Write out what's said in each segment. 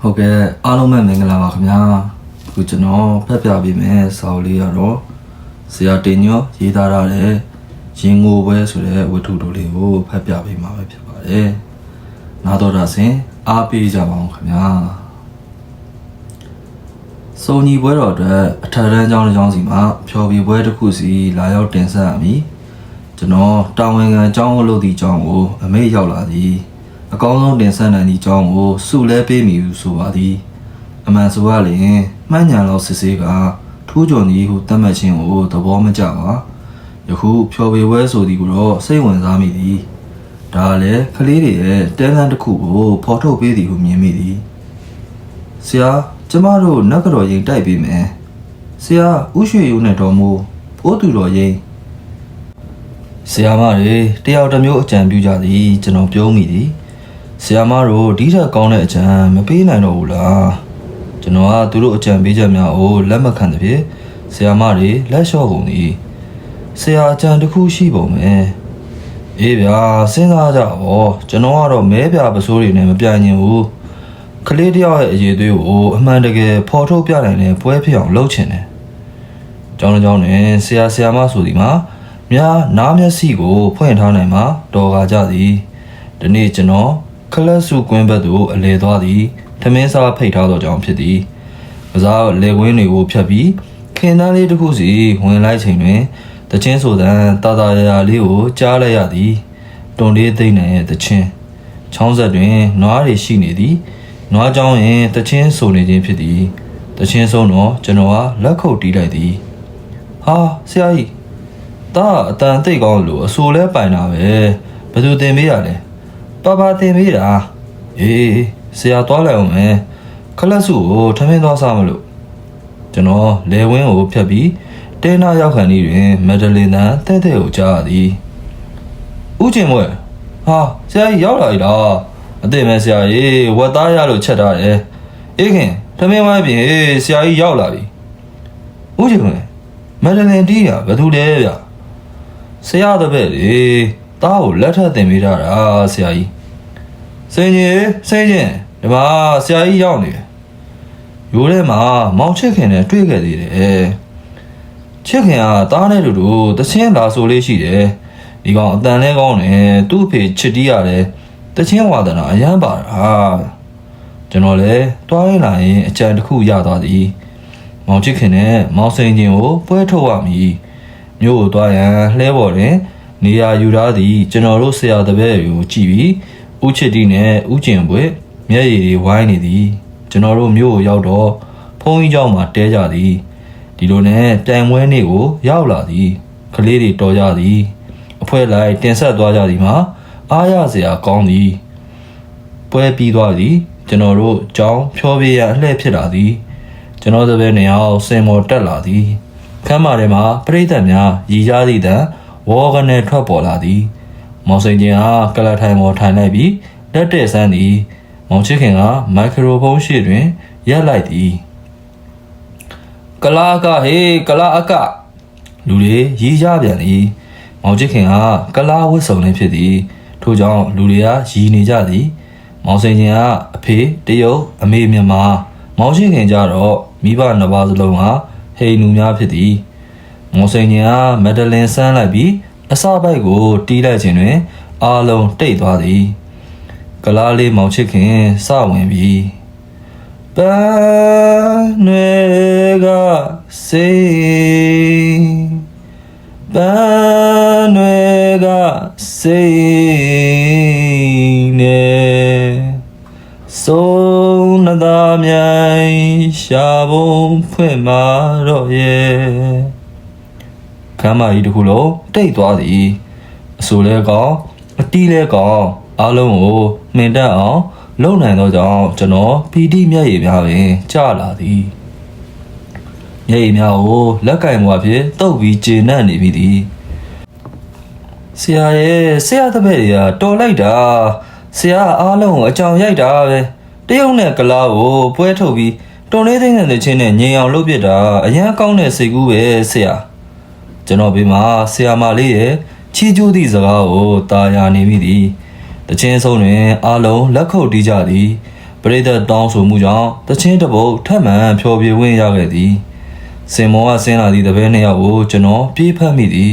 ဟုတ်ကဲ့အားလုံးပဲမင်္ဂလာပါခင်ဗျာအခုကျွန်တော်ဖတ်ပြပေးမယ်စာအုပ်လေးကတော့ဆရာတင်ညောရေးသားရတဲ့ရင်ငိုပွဲဆိုတဲ့ဝတ္ထုတို့လေးကိုဖတ်ပြပေးမှာပဲဖြစ်ပါတယ်နားတော်တာစဉ်အားပေးကြပါအောင်ခင်ဗျာစုံညီပွဲတော်အတွက်အထက်တန်းကျောင်းတစ်ကျောင်းစီမှာဖျော်ဖြေပွဲတစ်ခုစီလာရောက်တင်ဆက်ရမည်ကျွန်တော်တာဝန်ခံကျောင်းအလုပ်သည့်ကျောင်းကိုအမေရောက်လာသည် အကောင်းဆုံးတင်ဆက်နိုင်သည့်ကျောင်းကိုစုလဲပေးမိဟုဆိုပါသည်အမှန်ဆိုရလျင်မှန်ညာလောက်စစ်ဆေးကထူးချွန်သည်ဟုသတ်မှတ်ခြင်းကိုသဘောမကျပါယခုဖြော်ပေဝဲဆိုသည်ကိုတော့စိတ်ဝင်စားမိသည်ဒါလည်းကလေးတွေရဲ့တဲလန်းတစ်ခုကိုဖော်ထုတ်ပေးသည်ဟုမြင်မိသည်ဆရာကျမတို့နတ်ကတော်ရင်တိုက်ပေးမယ်ဆရာဥရွှေရုံနဲ့တော်မူဖိုးသူတော်ရင်ဆရာမတွေတယောက်တစ်မျိုးအကြံပြုကြသည်ကျွန်တော်ပြောမိသည် ဆီယာမတို့ဒီထက်ကောင်းတဲ့အကြံမပေးနိုင်တော့ဘူးလားကျွန်တော်ကသူတို့အကြံပေးချက်များကိုလက်မခံတဲ့ဖြစ်ဆီယာမတွေလက်လျှော့ကုန်သည်ဆရာအကြံတစ်ခုရှိပုံပဲအေးဗျာစဉ်းစားကြပါကျွန်တော်ကတော့မဲပြပစိုးတွေနဲ့မပြိုင်ချင်ဘူးကလေးတယောက်ရဲ့အရေးသွေးကိုအမှန်တကယ်ဖော်ထုတ်ပြနိုင်တဲ့ပွဲဖြစ်အောင်လုပ်ချင်တယ်ကျောင်းတစ်ကျောင်းတွင်ဆရာဆရာမဆိုသည်မှာများနားမျက်စိကိုဖွင့်ထားနိုင်မှာတော်ကားကြသည်ဒီနေ့ကျွန်တော် ခလက်စုကွင်းဘက်သို့အလဲသွားသည်ထမင်းစားဖိတ်ထားသောကြောင့်ဖြစ်သည်ကစားလေကွင်းတွေကိုဖြတ်ပြီးခင်သားလေးတစ်ခုစီဝင်လိုက်ချိန်တွင်တချင်းဆိုတဲ့တာတာရရာလေးကိုကြားလိုက်ရသည်တွန်လေးသိမ့်နိုင်ရဲ့တချင်းချောင်းဆက်တွင်နွားတွေရှိနေသည်နွားကြောင်းရင်တချင်းဆိုနေခြင်းဖြစ်သည်တချင်းဆုံးတော့ကျွန်တော်ကလက်ခုပ်တီးလိုက်သည်ဟာဆရာကြီးတာအတန်သိတ်ကောင်းလို့အဆိုလဲပိုင်တာပဲဘယ်သူတင်ပေးရလဲ ပါပါတင်ပေးတာအေးဆရာသွားလိုက်အောင်မယ်ခလက်စုကိုထမင်းသွားစားမလို့ကျွန်တော်လေဝင်းကိုဖြတ်ပြီးတဲနာရောက်ခံနေတွင်မက်ဒလင်တန်တဲ့တဲ့ကိုကြားရသည်ဥကျင်မွဲဟာဆရာကြီးရောက်လာပြီလားအသိမဲ့ဆရာကြီးဝက်သားရလို့ချက်ထားတယ်အေးခင်ထမင်းဝိုင်းပြင်ဆရာကြီးရောက်လာပြီဥကျင်မွဲမက်ဒလင်တီးရဘယ်သူလဲဗျဆရာတပည့်လေတားကိုလက်ထပ်တင်ပေးထားတာဆရာကြီး စိန်ကြီးစိန်ချင်းဒီမှာဆရာကြီးရောက်နေတယ်ရိုးထဲမှာမောင်ချစ်ခင်နဲ့တွေ့ခဲ့သေးတယ်ချစ်ခင်ကတားနဲ့တူတူတချင်းလာဆိုလေးရှိတယ်ဒီကောင်အတန်လဲကောင်းတယ်သူ့အဖေချစ်တီးရတယ်တချင်းဝါဒနာအရန်ပါတာကျွန်တော်လည်းတွားရင်လာရင်အကြံတစ်ခုရသွားသည်မောင်ချစ်ခင်နဲ့မောင်စိန်ချင်းကိုပွဲထုတ်ရမည်မြို့ကိုတွားရန်လှဲပေါ်တွင် နေရာယူထားသည်ကျွန်တော်တို့ဆရာတပည့်ကိုကြည့်ပြီး ဥချစ်တီနဲ့ဥကျင်ပွဲမျက်ရည်တွေဝိုင်းနေသည်ကျွန်တော်တို့မြို့ကိုရောက်တော့ဖုန်းကြီးเจ้าမှာတဲကြသည်ဒီလိုနဲ့တိုင်ပွဲနေ့ကိုရောက်လာသည်ကလေးတွေတော်ကြသည်အဖွဲလိုက်တင်ဆက်သွားကြသည်မှာအားရစရာကောင်းသည်ပွဲပြီးသွားသည်ကျွန်တော်တို့ကြောင်းဖြောပြေးရအလှည့်ဖြစ်လာသည်ကျွန်တော်တပည့်နေအောင်စင်မော်တက်လာသည်ခမ်းမထဲမှာပြိဿတ်များရည်ရသည့်တန် ဝေါကနေထွက်ပေါ်လာသည် မောင်စိန်ကျင်ကကလထိုင်ပေါ်ထိုင်လိုက်ပြီးလက်တဲ့ဆန်းသည်မောင်ချစ်ခင်ကမိုက်ခရိုဖုန်းရှေ့တွင်ရပ်လိုက်သည်ကလာကဟေးကလာအကလူတွေရီးကြပြန်သည်မောင်ချစ်ခင်ကကလာဝတ်စုံလေးဖြစ်သည်ထို့ကြောင့်လူတွေကရီးနေကြသည်မောင်စိန်ကျင်ကအဖေတရုတ်အမေမြန်မာမောင်ချစ်ခင်ကြတော့မိဘနှစ်ပါးစလုံးဟာဟိန်နူများဖြစ်သည်မောင်စိန်ကြီးကမက်ဒလင်ဆန်းလိုက်ပြီး အစာပိုက်ကိုတီးလိုက်ခြင်းတွင် အားလုံးတိတ်သွားသည်ကလားလေးမောင်ချစ်ခင်စဝင်ပြီးပန်းနွေကစေးပန်းနွေကစေးနေဆုံးနသာမြိုင်ရှာဘုံဖွင့်မာတော့ရဲ့ခ မ်းမကြီးတစ်ခုလုံးတိတ်သွားသည်အဆိုလဲကောင်းအတီးလဲကောင်းအားလုံးကိုမှင်တက်အောင်လုံနိုင်သောကြောင့်ကျွန်တော်ပီတိမျက်ရည်များပင်ကျလာသည်မျက်ရည်များကိုလက်ကင်မွာဖြင့်တုပ်ပြီးကျေနပ်နေပြီသည်ဆရာရဲ့ဆရာတပည့်တွေကတော်လိုက်တာဆရာအားလုံးကိုအကြောင်ရိုက်တာပဲတရုတ်နဲ့ကလားကိုပွဲထုတ်ပြီးတော်လေးသိတဲ့ချင်းနဲ့ငြိမ်အောင်လုပ်ပြတာအရန်ကောင်းတဲ့စိတ်ကူးပဲဆရာ ကျွန်တော်ဘေးမှာဆရာမလေးရဲ့ချီးကျူးသည့်စကားကိုတာယာနေမိသည်တချင်းဆုံးတွင်အားလုံးလက်ခုပ်တီးကြသည်ဘရိသတ်တောင်းဆိုမှုကြောင့်တချင်းတစ်ပုတ်ထပ်မံဖျော်ဖြေဝင်ရခဲ့သည်စင်မောကဆင်းလာသည့်တပည့်နှစ်ယောက်ကိုကျွန်တော်ပြေးဖက်မိသည်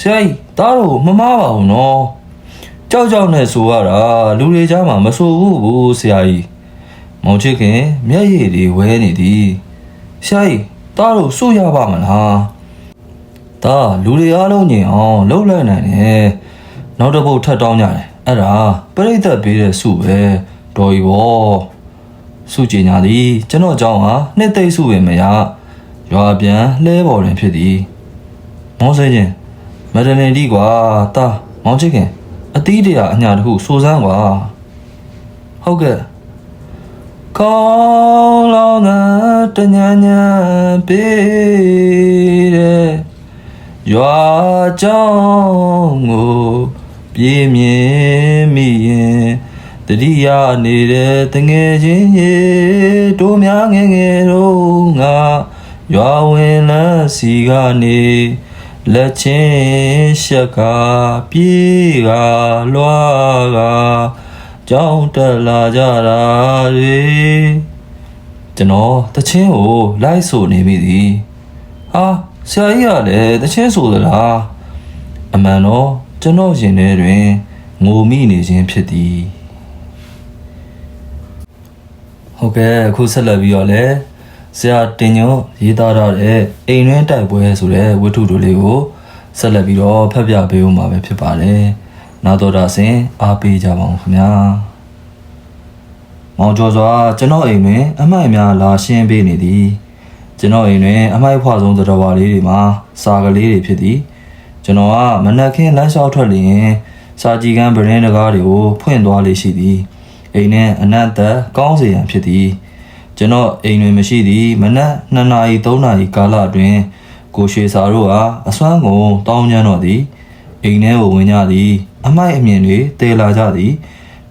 ဆရာကြီးတားတော့မမားပါဘူးနော်ကြောက်ကြောက်နဲ့ဆိုရတာလူတွေကြားမှာမဆိုဘူးဘူးဆရာကြီးမောင်ချစ်ခင် မျက်ရည်တွေဝဲနေသည်ဆရာကြီးတားတော့စိုးရပါမလား ဒါလူတွေအားလုံးညင်အောင်လှုပ်လိုက်နိုင်တယ်နောက်တစ်ပုတ်ထပ်တောင်းကြတယ်အဲ့ဒါပြိဿပေးတဲ့စုပဲတော်ပြီဗောစုကျင်ညာသည်ကျွန်တော်เจ้าဟာနှစ်သိမ့်စုပင်မရရွာပြန်လှဲပေါ်တွင်ဖြစ်သည်မောင်းစဲခြင်းမဒလင်ဒီကွာတာမောင်းချစ်ခင်အသီးတရာအညာတခုစိုးစမ်းကွာဟုတ်ကဲ့ကောင်းလောင်းသာတညာညာပေးတဲ့ ရွာကြောင်းကိုပြေးမြင်မိရင်တတိယနေတဲ့တငယ်ချင်းရေတို့များငယ်ငယ်တို့ငါရွာဝင်လန်းစီကနေလက်ချင်းရှက်ကပြေးကလွာကကြောင်းတက်လာကြတာလေကျွန်တော်တချင်းကိုလိုက်ဆိုနေမိသည်ဟာ ဆရာကြီးကလည်းတချင်းဆိုသလားအမှန်တော့ကျွန်တော်ရင်ထဲတွင်ငိုမိနေခြင်းဖြစ်သည်ဟုတ်ကဲ့အခုဆက်လက်ပြီးတော့လဲဆရာတင်ညွန်ရေးသားထားတဲ့အိမ်တွင်းတိုက်ပွဲဆိုတဲ့ဝတ္ထုတို့လေးကိုဆက်လက်ပြီးတော့ဖတ်ပြပေးဦးမှာပဲဖြစ်ပါတယ်နောက်တော့ဒါစဉ်အားပေးကြပါဦးခင်ဗျာမောင်ကျော်စွာကျွန်တော်အိမ်တွင်အမိုက်များလာရှင်းပေးနေသည် ကျွန်တော်အိမ်တွင်အမိုက်ဖွာဆုံးသတ္တဝါလေးတွေမှာစာကလေးတွေဖြစ်သည်ကျွန်တော်ကမနက်ခင်းလမ်းလျှောက်ထွက်လျင်စာကြည်ကန်းဗရင်တကားတွေကိုဖွင့်သွားလေရှိသည်အိမ်နဲ့အနတ်သက်ကောင်းစေရန်ဖြစ်သည်ကျွန်တော်အိမ်တွင်မရှိသည်မနက်2နာရီ3နာရီကာလအတွင်းကိုရွှေစာတို့ဟာအစွမ်းကုန်တောင်းကျမ်းတော်သည်အိမ်ထဲကိုဝင်ကြသည်အမိုက်အမြင်တွေတေလာကြသည်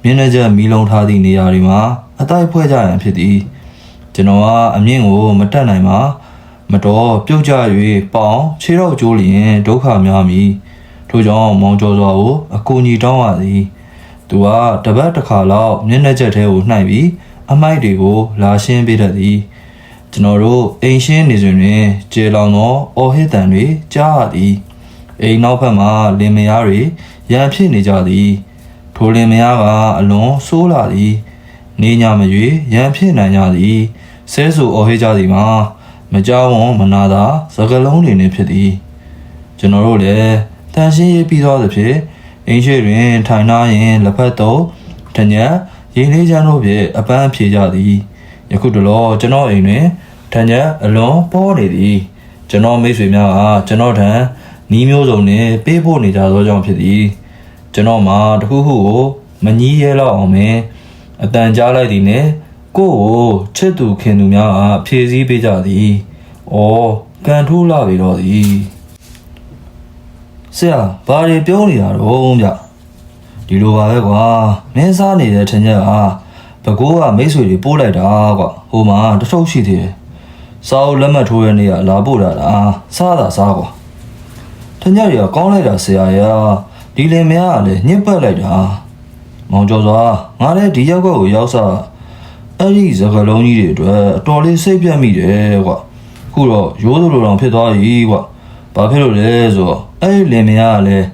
မျက်နှာချက်မီးလုံးထားသည့်နေရာတွေမှာအတိုက်ဖွဲ့ကြရန်ဖြစ်သည် ကျွန်တော်ကအမြင့်ကိုမတက်နိုင်ပါမတော်ပြုတ်ကြ၍ပေါင်ခြေတော့ကျိုးလျင်ဒုက္ခများမည်ထို့ကြောင့်မောင်ကျော်စွာကိုအကူအညီတောင်းရသည်သူကတပတ်တစ်ခါလောက်မျက်နှာချက်သေးကိုနှိုက်ပြီးအမိုက်တွေကိုလာရှင်းပေးတတ်သည်ကျွန်တော်တို့အိမ်ရှင်းနေစဉ်တွင်ကျေလောင်သောအော်ဟစ်တန်တွေကြားရသည်အိမ်နောက်ဘက်မှလင်မယားတွေရန်ဖြစ်နေကြသည်ထိုလင်မယားကအလွန်ဆိုးလာသည် နေညာမရွေရန်ဖြစ်နိုင်ကြသည်ဆဲဆူအော်ဟစ်ကြသည်မှာမကြောက်ဝံမနာသာစကလုံးတွေနဲ့ဖြစ်သည် ကျွန်တော်တို့လည်းတန်ရှင်းရေးပြီးသောသဖြင့်အင်းရှိတွင်ထိုင်နာရင်လက်ဖက်တော့တညက်ရင်းလေးချမ်းတို့ဖြင့်အပန်းဖြေကြသည်ယခုတလောကျွန်တော်အိမ်တွင်တညက်အလွန်ပေါ်နေသည် ကျွန်တော်မိတ်ဆွေများကကျွန်တော်ထံနီးမျိုးစုံနှင့်ပေးဖို့နေကြသောကြောင့်ဖြစ်သည် ကျွန်တော်မှာတခုခုကိုမငီးရဲတော့အောင်မင်း အတန်ကြားလိုက်သည်နှင့်ကိုယ့်ကိုချစ်သူခင်သူများအားဖြည့်ဆည်းပေးကြသည်။အော်ကန်ထိုးလာပြီတော့သည်။ဆရာဘာတွေပြောနေတာတော့ဗျ။ဒီလိုပါပဲကွာ။မင်းစားနေတဲ့ထင်ချက်ဟာဘကိုးကမိတ်ဆွေတွေပို့လိုက်တာကွာ။ဟိုမှာတထုပ်ရှိသေးတယ်။စားအုပ်လက်မှတ်ထိုးရနေရလာပို့တာလား။စားတာစားကွာ။ထင်ချက်တွေကကောင်းလိုက်တာဆရာရ။ဒီလင်မယားကလည်းညှစ်ပတ်လိုက်တာ။ မောင်ကျော်စွာငါလည်းဒီရောက်ကိုရောက်စားအဲ့ဒီစကလုံးကြီးတွေအတွက်အတော်လေးစိတ်ပြတ်မိတယ်ကွာခုတော့ရိုးသလိုတောင်ဖြစ်သွားပြီကွာဘာဖြစ်လို့လဲဆိုတော့အဲ့ဒီလင်မယားကလည်း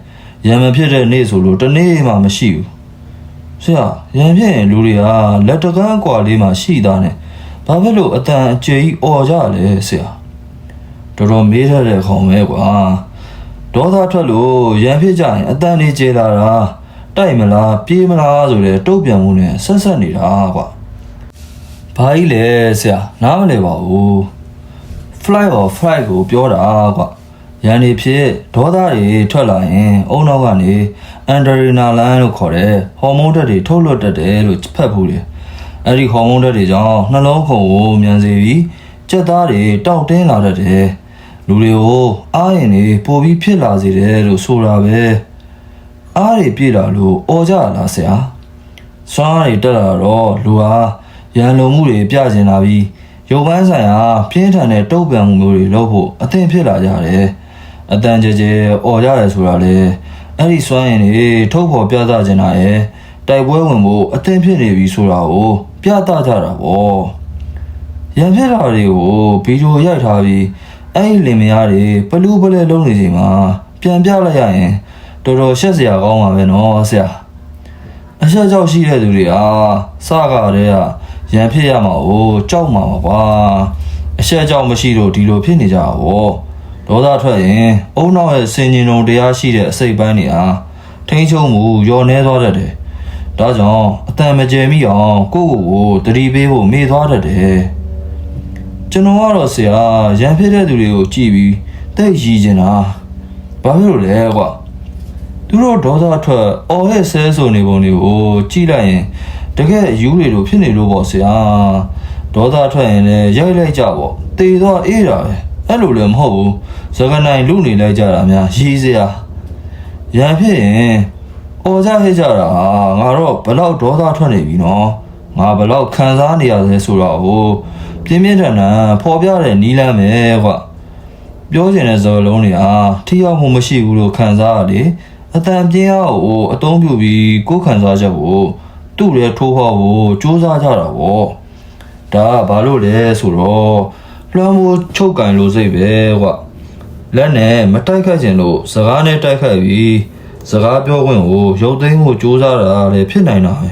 ရံမဖြစ်တဲ့နေ့ဆိုလို့တနေ့မှမရှိဘူးဆရာရံဖြစ်ရင်လူတွေကလက်တကန်းကွာလေးမှရှိသားနဲ့ဘာဖြစ်လို့အတန်အကျယ်ကြီးអော်ကြလဲဆရာတော်တော်မေးရတဲ့ခေါင်းပဲကွာဒေါသထွက်လို့ရံဖြစ်ကြရင်အတန်လေးကျေလာတာ တိုက်မလားပြေးမလားဆိုတဲ့တုတ်ပြန်မှုနဲ့ဆက်ဆက်နေတာကွာဘာကြီးလဲဆရာနားမလဲပါဘူး flight or flight ကိုပြောတာကွာရန်နေဖြစ်ဒေါသတွေထွက်လာရင်အုံနောက်ကနေ adrenaline လို့ခေါ်တဲ့ဟော်မုန်းဓာတ်တွေထုတ်လွှတ်တတ်တယ်လို့ဖတ်ဘူးလေအဲ့ဒီဟော်မုန်းဓာတ်တွေကြောင့်နှလုံးခုန်ကိုမြန်စေပြီးကြက်သားတွေတောက်တင်းလာတတ်တယ်လူတွေကိုအားရင်တွေပိုပြီးဖြစ်လာစေတယ်လို့ဆိုတာပဲ အားတွေပြည့်လာလို့អော်ကြလားဆရာစွမ်းအားတွေတက်လာတော့လူဟာရန်လုံမှုတွေပြကျင်လာပြီးရုပ်ပန်းဆိုင်ရာပြင်းထန်တဲ့တုတ်ပံမှုမျိုးတွေလုပ်ဖို့အသင့်ဖြစ်လာကြတယ်။အတန်ကြဲကြဲអော်ကြရဲဆိုတာလေအဲ့ဒီစွမ်းရင်တွေထုတ်ဖော်ပြသကျင်တာရဲ့တိုက်ပွဲဝင်ဖို့အသင့်ဖြစ်နေပြီဆိုတာကိုပြပြသကြတာပေါ့ရန်ဖြစ်တာတွေကိုဗီဒီယိုရိုက်ထားပြီးအဲ့ဒီလင်မယားတွေပလူးပလဲလုံးနေချိန်မှာပြန်ပြလိုက်ရရင် တော်တော်ရှက်စရာကောင်းပါပဲနော်ဆရာအဆက်ကြောက်ရှိတဲ့သူတွေဟာစကားတဲ့ကရန်ဖြစ်ရမှာ哦ကြောက်မှာပါကွာအဆက်ကြောက်မရှိလို့ဒီလိုဖြစ်နေကြတာပေါ့ဒေါသထွက်ရင်အုံနောက်ရဲ့စင်ញင်ုံတရားရှိတဲ့အစိတ်ပိုင်းတွေဟာထိန်းချုပ်မှုရောနှဲသွားတတ်တယ်ဒါကြောင့်အတန်မကျယ်မိအောင်ကိုယ့်ကိုယ်ကိုတတိပေးဖို့မေ့သွားတတ်တယ်ကျွန်တော်ကတော့ဆရာရန်ဖြစ်တဲ့သူတွေကိုကြည့်ပြီးတိတ်ရည်ကျင်တာဘာဖြစ်လို့လဲကွာ သူတို့ဒေါသထွက်အော်ဟဲ့ဆဲဆိုနေပုံတွေကိုကြည့်လိုက်ရင်တကယ်အယူတွေလိုဖြစ်နေလို့ပေါ့ဆရာဒေါသထွက်ရင်လည်းရိုက်လိုက်ကြပေါ့တေတော့အေးတာပဲအဲ့လိုလည်းမဟုတ်ဘူးဇဂနိုင်လူနေလိုက်ကြတာများရည်စရာရန်ဖြစ်ရင်အော်ကြဟဲ့ကြတာဟာငါတော့ဘလောက်ဒေါသထွက်နေပြီနော်ငါဘလောက်ခံစားနေရလဲဆိုတော့ဟိုပြင်းပြင်းထန်ထန်ဖော်ပြတဲ့နီးလမ်းပဲကွပြောချင်တဲ့စကားလုံးတွေဟာထိရောက်မှုမရှိဘူးလို့ခံစားရတယ် အတန်ပြင်းအောင်ကိုအတုံးပြပြီးကိုယ်ခံစားချက်ကိုသူ့ရဲ့ထိုးဟောဖို့စူးစမ်းကြတာပေါ့ဒါကဘာလို့လဲဆိုတော့လွှမ်းမိုးချုပ်ကင်လို့စိတ်ပဲကွလက်နဲ့မတိုက်ခတ်ခြင်းလို့စကားနဲ့တိုက်ခတ်ပြီးစကားပြောခွင့်ကိုရုပ်သိမ်းဖို့စူးစမ်းတာလည်းဖြစ်နိုင်တာပဲ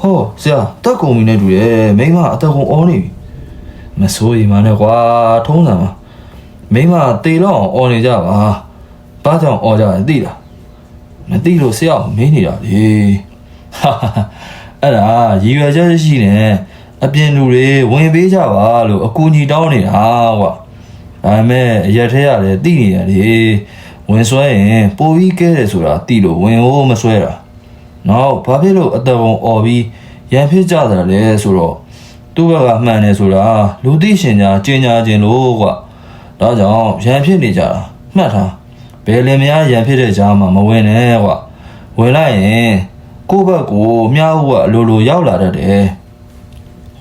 ဟောဆရာတက်ကုန်ပြီနဲ့တူတယ်မိမအတက်ကုန်အောနေပြီမစိုးရိမ်ပါနဲ့ကွာထုံးစံပါမိမတေတော့အောင်អော်နေကြပါဘာကြောင့်អော်ကြလဲသိလား မသိလို့ဆရာကမင်းနေတာလေဟာဟာဟာအဲ့ဒါရည်ရွယ်ချက်ရှိနေအပြင်လူတွေဝင်ပေးကြပါလို့အကူအညီတောင်းနေတာကွာဒါပေမဲ့အရက်ထဲရတယ်သိနေရတယ်လေဝင်ဆွဲရင်ပိုပြီးကဲတယ်ဆိုတာသိလို့ဝင်ဟိုးမဆွဲတာနောက်ဘာဖြစ်လို့အတပုံអော်ပြီးရန်ဖြစ်ကြတာလဲဆိုတော့သူ့ဘက်ကမှန်တယ်ဆိုတာလူသိရှင်ညာကျင်ညာခြင်းလို့ကွာဒါကြောင့်ရန်ဖြစ်နေကြတာမှတ်ထား ဘယ်လင်မယားရန်ဖြစ်တဲ့ကြားမှာမဝင်နဲ့ကွာဝင်လိုက်ရင်ကိုယ့်ဘက်ကိုမြားဖို့ကအလိုလိုရောက်လာတတ်တယ်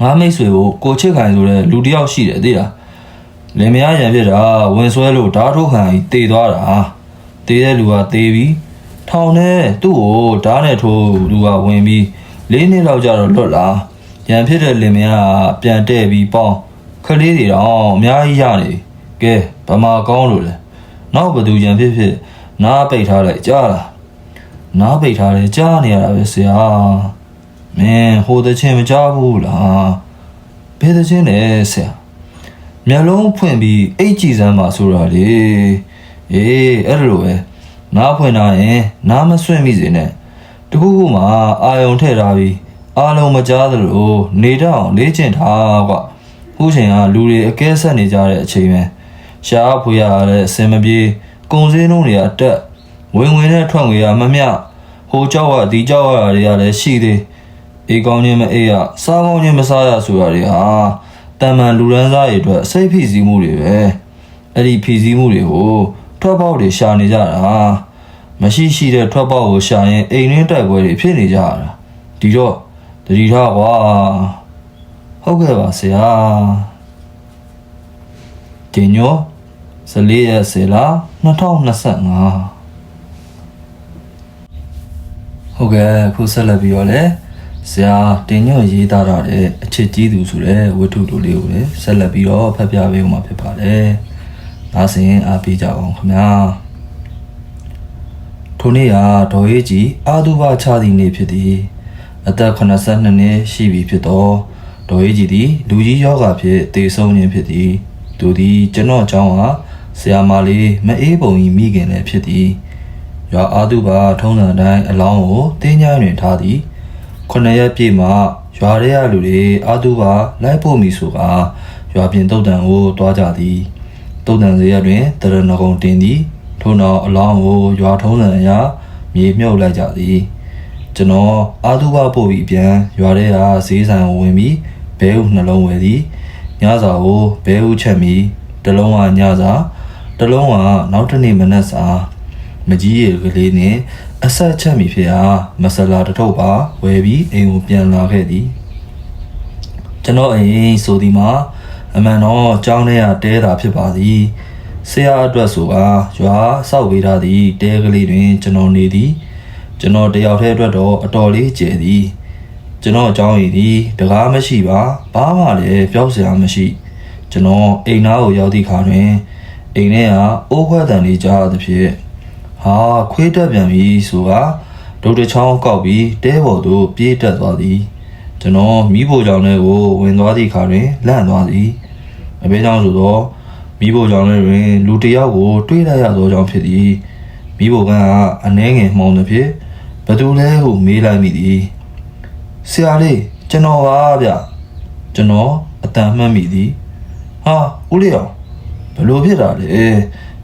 ငါမိတ်ဆွေကိုကိုချစ်ခိုင်ဆိုတဲ့လူတစ်ယောက်ရှိတယ်သိလားလင်မယားရန်ဖြစ်တာဝင်ဆွဲလို့ဓာတ်ထုတ်ခံပြီးတေသွားတာတေတဲ့လူကတေပြီးထောင်ထဲသူ့ကိုဓာတ်နဲ့ထိုးလူကဝင်ပြီးလေးနှစ်လောက်ကြာတော့လွတ်လာရန်ဖြစ်တဲ့လင်မယားကပြန်တဲ့ပြီးပေါင်းခလေးတွေတော့အများကြီးရနေပြီကဲဗမာကောင်းလို့လဲ နောက်ဘသူရန်ဖြစ်ဖြစ်နားပိတ်ထားလိုက်ကြားလားနားပိတ်ထားတယ်ကြားနေရတာပဲဆရာမင်းဟိုတချင်းမကြားဘူးလားဘယ်တချင်းလဲဆရာမျက်လုံးဖွင့်ပြီးအိတ်ကြည့်စမ်းပါဆိုတာလေအေးအဲ့လိုပဲနားဖွင့်ထားရင်နားမဆွင့်မိစေနဲ့တခုခုမှအာယုံထည့်ထားပြီးအားလုံးမကြားသလိုနေတော့အောင်လေးကျင့်ထားကွာခုချိန်ကလူတွေအကဲဆက်နေကြတဲ့အချိန်ပဲ ရှားဖွေရတဲ့အစင်မပြေကုံစင်းလုံးတွေကအတက်ဝင်ဝင်နဲ့ထွက်ငွေရမမျှဟိုကြောက်ကဒီကြောက်ကတွေကလည်းရှိသေးအေးကောင်းခြင်းမအေးရစားကောင်းခြင်းမစားရဆိုတာတွေဟာတမန်လူရန်စားတွေအတွက်စိတ်ဖိစီးမှုတွေပဲအဲ့ဒီဖိစီးမှုတွေကိုထွက်ပေါက်တွေရှာနေကြတာမရှိရှိတဲ့ထွက်ပေါက်ကိုရှာရင်အိမ်ရင်းတိုက်ပွဲတွေဖြစ်နေကြတာဒီတော့တတိထားကွာဟုတ်ကဲ့ပါဆရာတင်ညော 14ရက်10လ2025ဟုတ်ကဲ့ခုဆက်လက်ပြီးတော့လေဆရာတင်ညွန့်ရေးသားတာတဲ့အချစ်ကြီးသူဆိုတဲ့ဝတ္ထုတို့လေးကိုလေဆက်လက်ပြီးတော့ဖတ်ပြပေးဦးမှာဖြစ်ပါတယ်။ဒါဆိုရင်အားပေးကြအောင်ခင်ဗျာ။ထိုနေ့ဟာဒေါ်ရေးကြီးအာသူဘချသည့်နေ့ဖြစ်သည်။အသက်82နှစ်ရှိပြီဖြစ်သောဒေါ်ရေးကြီးသည်လူကြီးယောဂါဖြင့်တည်ဆုံးခြင်းဖြစ်သည်။သူသည်ကျွန်တော်အကြောင်းဟာ ဆရာမလေးမအေးပုံကြီးမိခင်လည်းဖြစ်သည်။ရွာအာဒုဘထုံးစံတိုင်းအလောင်းကိုတင်းကြိုင်းတွင်ထားသည်။ခုနှစ်ရက်ပြည့်မှရွာရဲရလူတွေအာဒုဘလိုက်ဖို့မီဆိုကရွာပြင်တုတ်တန်ကိုတွားကြသည်။တုတ်တန်စရက်တွင်တရဏဂုံတင်သည်။ထို့နောက်အလောင်းကိုရွာထုံးစံအရာမြေမြုပ်လိုက်ကြသည်။ကျွန်တော်အာသုဘပို့ပြီးပြန်ရွာထဲကဈေးဆိုင်ကိုဝင်ပြီးဘဲဥနှလုံးဝယ်သည်ညစာကိုဘဲဥချက်ပြီးတစ်လုံးကညစာ တစ်လုံးကနောက်တစ်နေ့မနက်စာမကြီးရကလေးနဲ့အဆက်ချက်မိဖြစ်အားမဆလာတစ်ထုပ်ပါဝယ်ပြီးအိမ်ကိုပြန်လာခဲ့သည်ကျွန်တော်အိမ်ဆိုဒီမှာအမှန်တော့ကြောင်းထဲကတဲတာဖြစ်ပါသည်ဆရာအတွက်ဆိုပါရွာစောက်ဝေးထားသည့်တဲကလေးတွင် ကျွန်တော်နေသည် ကျွန်တော်တယောက်တည်းအတွက်တော့အတော်လေးကျယ်သည်ကျွန်တော်အကြောင်းရည်ဒီတကားမရှိပါဘာမှလည်းပြောစရာမရှိ ကျွန်တော်အိမ်သားကိုရောက်သည့်ခါတွင် အိမ်ထဲကအိုးခွက်တန်လေးကြားသဖြင့်ဟာခွေးတက်ပြန်ပြီဆိုတာဒုတ်တချောင်းကောက်ပြီးတဲပေါ်သို့ပြေးတက်သွားသည်ကျွန်တော်မိဖို့ကြောင့်လည်းကိုဝင်သွားသည့်ခါတွင်လန့်သွားသည်အဘေးကြောင့်ဆိုတော့မိဖို့ကြောင့်လည်းတွင် လူတစ်ယောက်ကိုတွေးလိုက်ရသောကြောင့်ဖြစ်သည်မိဖို့ကအနှဲငယ်မှောင်သည်ဖြင့်ဘသူလဲဟုမေးလိုက်မိသည်ဆရာလေးကျွန်တော်ပါဗျကျွန်တော်အတန်မှတ်မိသည်ဟာဦးလေးအောင် ဘလို့ဖြစ်တာလဲ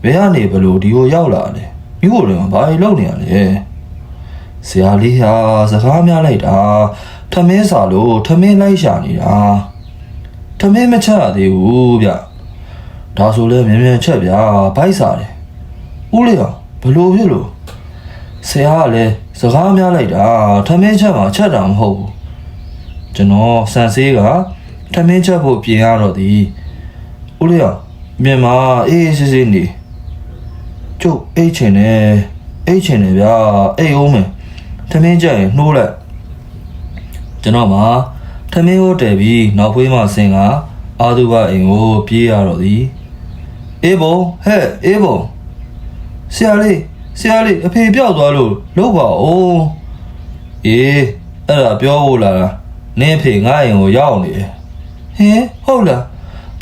ဘယ်ကနေဘလို့ဒီကိုရောက်လာလဲမိဖို့လည်းဘာလို့လုပ်နေရလဲဆရာလေးဟာစကားများလိုက်တာထမင်းစာလို့ထမင်းလိုက်ရှာနေတာထမင်းမချက်ရသေးဘူးဗျဒါဆိုလဲမြန်မြန်ချက်ဗျာဘိုက်စားတယ်ဦးလေးအောင်ဘလို့ဖြစ်လို့ဆရာကလည်းစကားများလိုက်တာထမင်းချက်မှာချက်တာမဟုတ်ဘူးကျွန်တော်စံဆေးကထမင်းချက်ဖို့ပြင်ရတော့သည်ဦးလေးအောင် မြန်မာအေးအေးဆေးဆေးနေကျုပ်အိတ်ချင်နေအိတ်ချင်နေဗျာအိတ်အောင်မယ်ထမင်းချက်ရင်နှိုးလိုက်ကျွန်တော်မှာထမင်းကိုတည်ပြီးနောက်ဖွေးမှဆင်ကအာသူဘအိမ်ကိုပြေးရတော့သည်အေးဘုံဟဲ့အေးဘုံဆရာလေးဆရာလေးအဖေပြောက်သွားလို့လို့ပါဦးအေးအဲ့ဒါပြောဖို့လာတာနင်းအဖေငါ့အိမ်ကိုရောက်နေတယ်ဟင်ဟုတ်လားဘယ်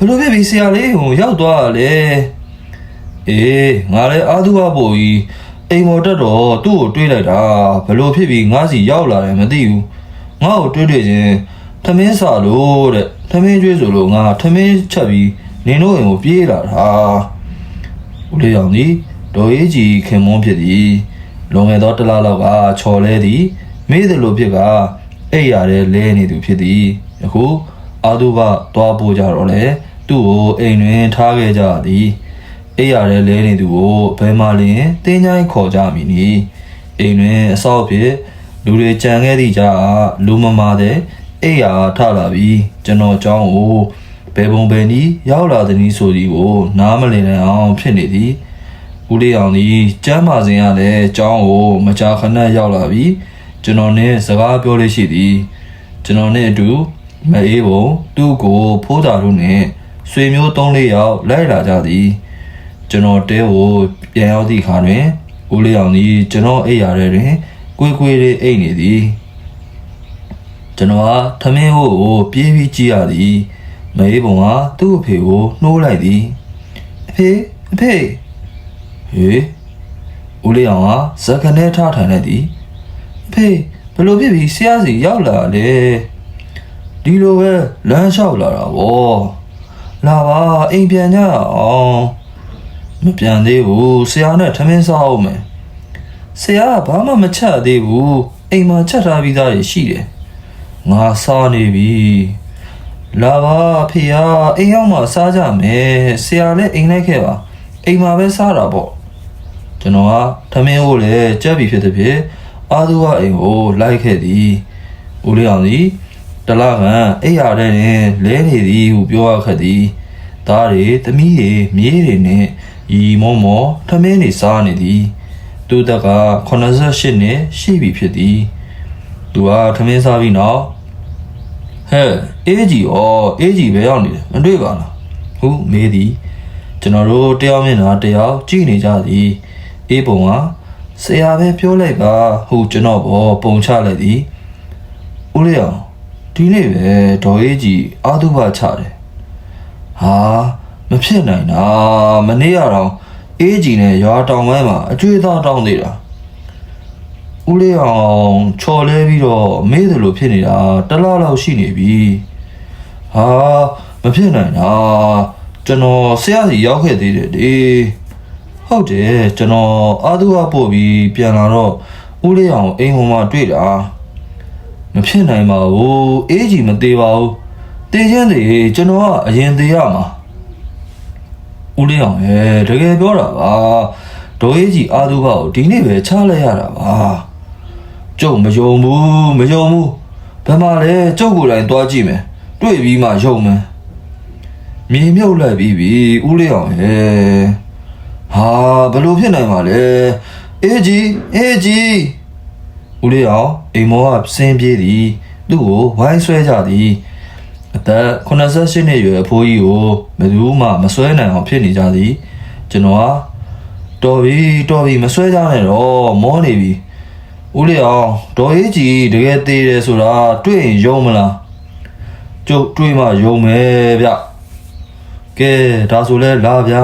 လိုဖြစ်ပြီးဆရာလေးကိုရောက်သွားတာလဲအေးငါလည်းအာသူအဖို့ကြီးအိမ်မော်တက်တော့သူ့ကိုတွေးလိုက်တာဘယ်လိုဖြစ်ပြီးငါစီရောက်လာတယ်မသိဘူးငါ့ကိုတွေးတွေ့ချင်းထမင်းစာလို့တဲ့ထမင်းကျွေးဆိုလို့ငါထမင်းချက်ပြီးနင်တို့အိမ်ကိုပြေးလာတာဦးလေးအောင်သည်ဒေါ်ရေးကြီးခင်မွန်းဖြစ်သည်လွန်ခဲ့သောတစ်လလောက်ကချော်လဲသည်မေးသလိုဖြစ်ကအိပ်ရတဲ့လဲနေသူဖြစ်သည်ယခုအာတုဘသွားပို့ကြတော့လေ သူ့ကိုအိမ်တွင်ထားခဲ့ကြသည်အိပ်ရတဲ့လဲနေသူကိုဘယ်မှလျင်တင်းချိုင်းခေါ်ကြမည်နီအိမ်တွင်အဆောက်ဖြစ်လူတွေကြံခဲ့သည့်ကြားလူမမာတဲ့အိပ်ရာထလာပြီးကျွန်တော်เจ้าကိုဘယ်ပုံဘယ်နည်းရောက်လာသည်နည်းဆိုသည်ကိုနားမလည်နိုင်အောင်ဖြစ်နေသည် ဦးလေးအောင်ဒီကျမ်းမာစဉ်ရတဲ့အကြောင်းကိုမကြာခဏရောက်လာပြီးကျွန်တော်နဲ့စကားပြောလို့ရှိသည်ကျွန်တော်နဲ့အတူမအေးပုံသူ့ကိုဖိုးတာတို့နဲ့ ဆွေမျိုး၃လေးယောက်လိုက်လာကြသည်ကျွန်တော်တဲကိုပြန်ရောက်သည့်ခါတွင်ဦးလေးအောင်ဒီကျွန်တော်အိပ်ရာထဲတွင်ကွေးကွေးလေးအိပ်နေသည်ကျွန်တော်ကထမင်းဟိုကိုပြေးပြီးကြည့်ရသည်မအေးပုံကသူ့အဖေကိုနှိုးလိုက်သည်အဖေအဖေဟေးဦးလေးအောင်ကဇက်ကနေထားထိုင်လိုက်သည်အဖေဘယ်လိုဖြစ်ပြီးဆရာစီရောက်လာလဲဒီလိုပဲလမ်းလျှောက်လာတာဗော လာပါအိမ်ပြန်ကြအောင်မပြန်သေးဘူးဆရာနဲ့ထမင်းစားအောင်မယ်ဆရာကဘာမှမချက်သေးဘူးအိမ်မှာချက်ထားပြီးသားတွေရှိတယ်ငါစားနေပြီလာပါဖေဟာအိမ်ရောက်မှစားကြမယ်ဆရာလည်းအိမ်လိုက်ခဲ့ပါအိမ်မှာပဲစားတာပေါ့ကျွန်တော်ကထမင်းကိုလည်းကြက်ပြီဖြစ်တဲ့ဖြင့်အာသူကအိမ်ကိုလိုက်ခဲ့သည်ဦးလေးအောင်သည် တလားကအိယာတဲ့နဲ့လဲနေသည်ဟုပြောရခဲ့သည်သားတွေသမီးတွေမြေးတွေနဲ့ရီမောမောထမင်းတွေစားနေသည်သူတက်က88နှစ်ရှိပြီဖြစ်သည်သူကထမင်းစားပြီးနောက်ဟဲ့အေးကြီးဩအေးကြီးပဲရောက်နေတယ်မတွေ့ပါလားဟုမေးသည်ကျွန်တော်တို့တယောက်မျက်နှာတယောက်ကြည့်နေကြသည်အေးပုံကဆရာပဲပြောလိုက်ပါဟုကျွန်တော်ပေါ်ပုံချလိုက်သည်ဦးလေးအောင် ဒီနေ့ပဲဒေါ်အေးကြီးအာသုဘချတယ်ဟာမဖြစ်နိုင်တာမနေ့ကတော့အေးကြီးနဲ့ရွာတောင်ပိုင်းမှာအကျွေးသားတောင်းသေးတာဦးလေးအောင်ချော်လဲပြီးတော့မေးသလိုဖြစ်နေတာတစ်လားလောက်ရှိနေပြီဟာမဖြစ်နိုင်တာကျွန်တော်ဆရာစီရောက်ခဲ့သေးတယ်လေဟုတ်တယ်ကျွန်တော်အာသူအပို့ပြီးပြန်လာတော့ဦးလေးအောင်အိမ်ဟိုမှာတွေ့တာ မဖြစ်နိုင်ပါဘူးအေးကြီးမသေးပါဘူးတေးချင်းတွေကျွန်တော်ကအရင်သေးရမှာဦးလေးအောင်ရဲ့တကယ်ပြောတာပါဒေါ်အေးကြီးအာသူဘကိုဒီနေ့ပဲချလိုက်ရတာပါကျုပ်မယုံဘူးမယုံဘူးဘယ်မှာလဲကျုပ်ကိုယ်တိုင်သွားကြည့်မယ်တွေ့ပြီးမှယုံမယ်မြေမြုပ်လိုက်ပြီးပြီဦးလေးအောင်ရဲ့ဟာဘယ်လိုဖြစ်နိုင်မှာလဲအေးကြီးအေးကြီး ဦးလေးအောင်အိမ်မောကစင်းပြေးသည်တသူ့ကိုဝိုင်းဆွဲကြသည်အသက်88နှစ်အရွယ်အဖိုးကြီးကိုဘယ်သူမှမဆွဲနိုင်အောင်ဖြစ်နေကြသည်ကျွန်တော်ဟာတော်ပြီတော်ပြီမဆွဲကြနဲ့တော့မောနေပြီဦးလေးအောင်ဒေါ်ရေးကြီးတကယ်သေးတယ်ဆိုတာတွေ့ရင်ယုံမလားကျုပ်တွေးမှယုံမယ်ဗျကဲဒါဆိုလဲလာဗျာ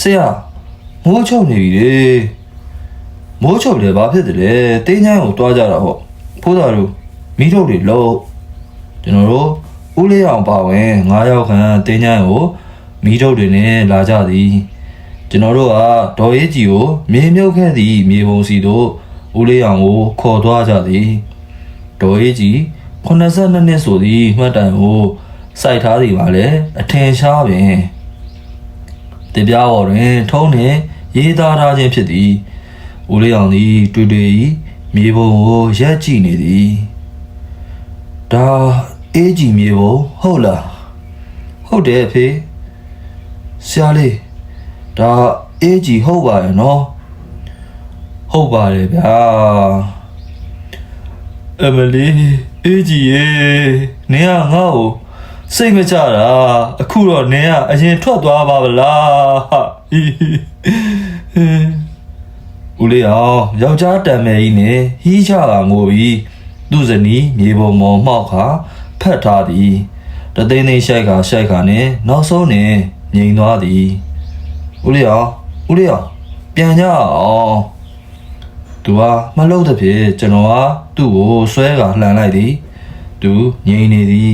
ဆရာမိုးချုပ်နေပြီလေ မိုးချုပ်တယ်ဘာဖြစ်တယ်လဲတင်းချိုင်းကိုတွားကြတာဟောဖိုးသားတို့မိထုတ်တွေလို့ကျွန်တော်တို့ဦးလေးအောင်ပါဝင်9ယောက်ခန့်တင်းချိုင်းကိုမိထုတ်တွေနဲ့လာကြသည်ကျွန်တော်တို့ကဒေါ်ရေးကြီးကိုမြေမြုပ်ခဲ့သည့်မြေပုံစီတို့ဦးလေးအောင်ကိုခေါ်သွားကြသည်ဒေါ်ရေးကြီး82နှစ်ဆိုသည့်မှတ်တိုင်ကိုစိုက်ထားသည်ပါလေအထင်ရှားပင်တင်ပြပေါ်တွင် ထုံးနှင့်ရေးသားထားခြင်းဖြစ်သည် ဦးလေးအောင်သည်တွေ့တွေ့ဤမြေပုံကိုရက်ကြည့်နေသည်ဒါအေးကြီးမြေပုံဟုတ်လားဟုတ်တယ်အဖေဆရာလေးဒါအေးကြီးဟုတ်ပါရဲ့နော်ဟုတ်ပါတယ်ဗျာအမလီအေးကြီးရေနင်ကငါ့ကိုစိတ်မချတာအခုတော့နင်ကအရင်ထွက်သွားပါဗလားဟာဟီဟီ ဦးလေးအောင်ယောက်ျားတံမယ်ကြီးနဲ့ဟီးချတာငိုပြီးသူ့ဇနီးမြေပုံမော်မှောက်ခါဖက်ထားသည်တသိန်းသိန်းရှိုက်ခါရှိုက်ခါနဲ့နောက်ဆုံးနဲ့ငြိမ်သွားသည်ဦးလေးအောင်ဦးလေးအောင်ပြန်ကြအောင်သူကမလုံးတဲ့ဖြစ်ကျွန်တော်ကသူ့ကိုဆွဲကလှန်လိုက်သည်သူငြိမ်နေသည်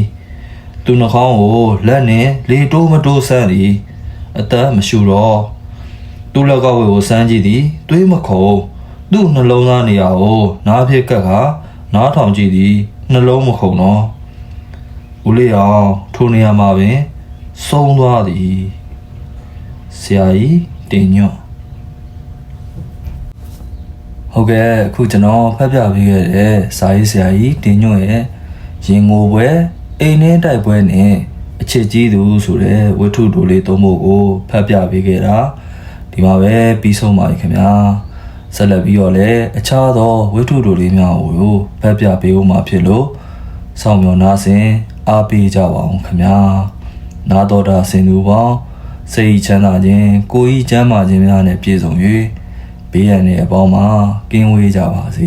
သူနှာခေါင်းကိုလက်နဲ့လေတိုးမတိုးဆန်းသည်အသက်မရှူတော့ သူ့လက်ကောက်ဝေကိုစမ်းကြည့်သည်တွေးမခုံသူ့နှလုံးသားနေရာကိုနားဖြစ်ကပ်ကနားထောင်ကြည့်သည်နှလုံးမခုံတော့ဦးလေးအောင်ထိုနေရာမှာပင်ဆုံးသွားသည်ဆရာကြီးတင်ညွန့်ဟုတ်ကဲ့အခုကျွန်တော်ဖတ်ပြပေးခဲ့တဲ့စာရေးဆရာကြီးတင်ညွန့်ရဲ့ရင်ငိုပွဲအိမ်နှင်းတိုက်ပွဲနဲ့အချစ်ကြီးသူဆိုတဲ့ဝတ္ထုတို့လေးသုံးဖို့ကိုဖတ်ပြပေးခဲ့တာ ဒီမှာပဲပြီးဆုံးပါပြီခင်ဗျာဆက်လက်ပြီးတော့လည်းအခြားသောဝတ္ထုတို့လေးများကိုဖတ်ပြပေးဦးမှာဖြစ်လို့စောင့်မျှော်နားဆင်အားပေးကြပါအောင်ခင်ဗျာနာတော်တာဆင်သူပေါင်းစိတ်ချမ်းသာခြင်းကိုယ်ဤချမ်းသာခြင်းများနဲ့ပြည့်စုံ၍ဘေးရန်တွေအပေါင်းမှာကင်းဝေးကြပါစေ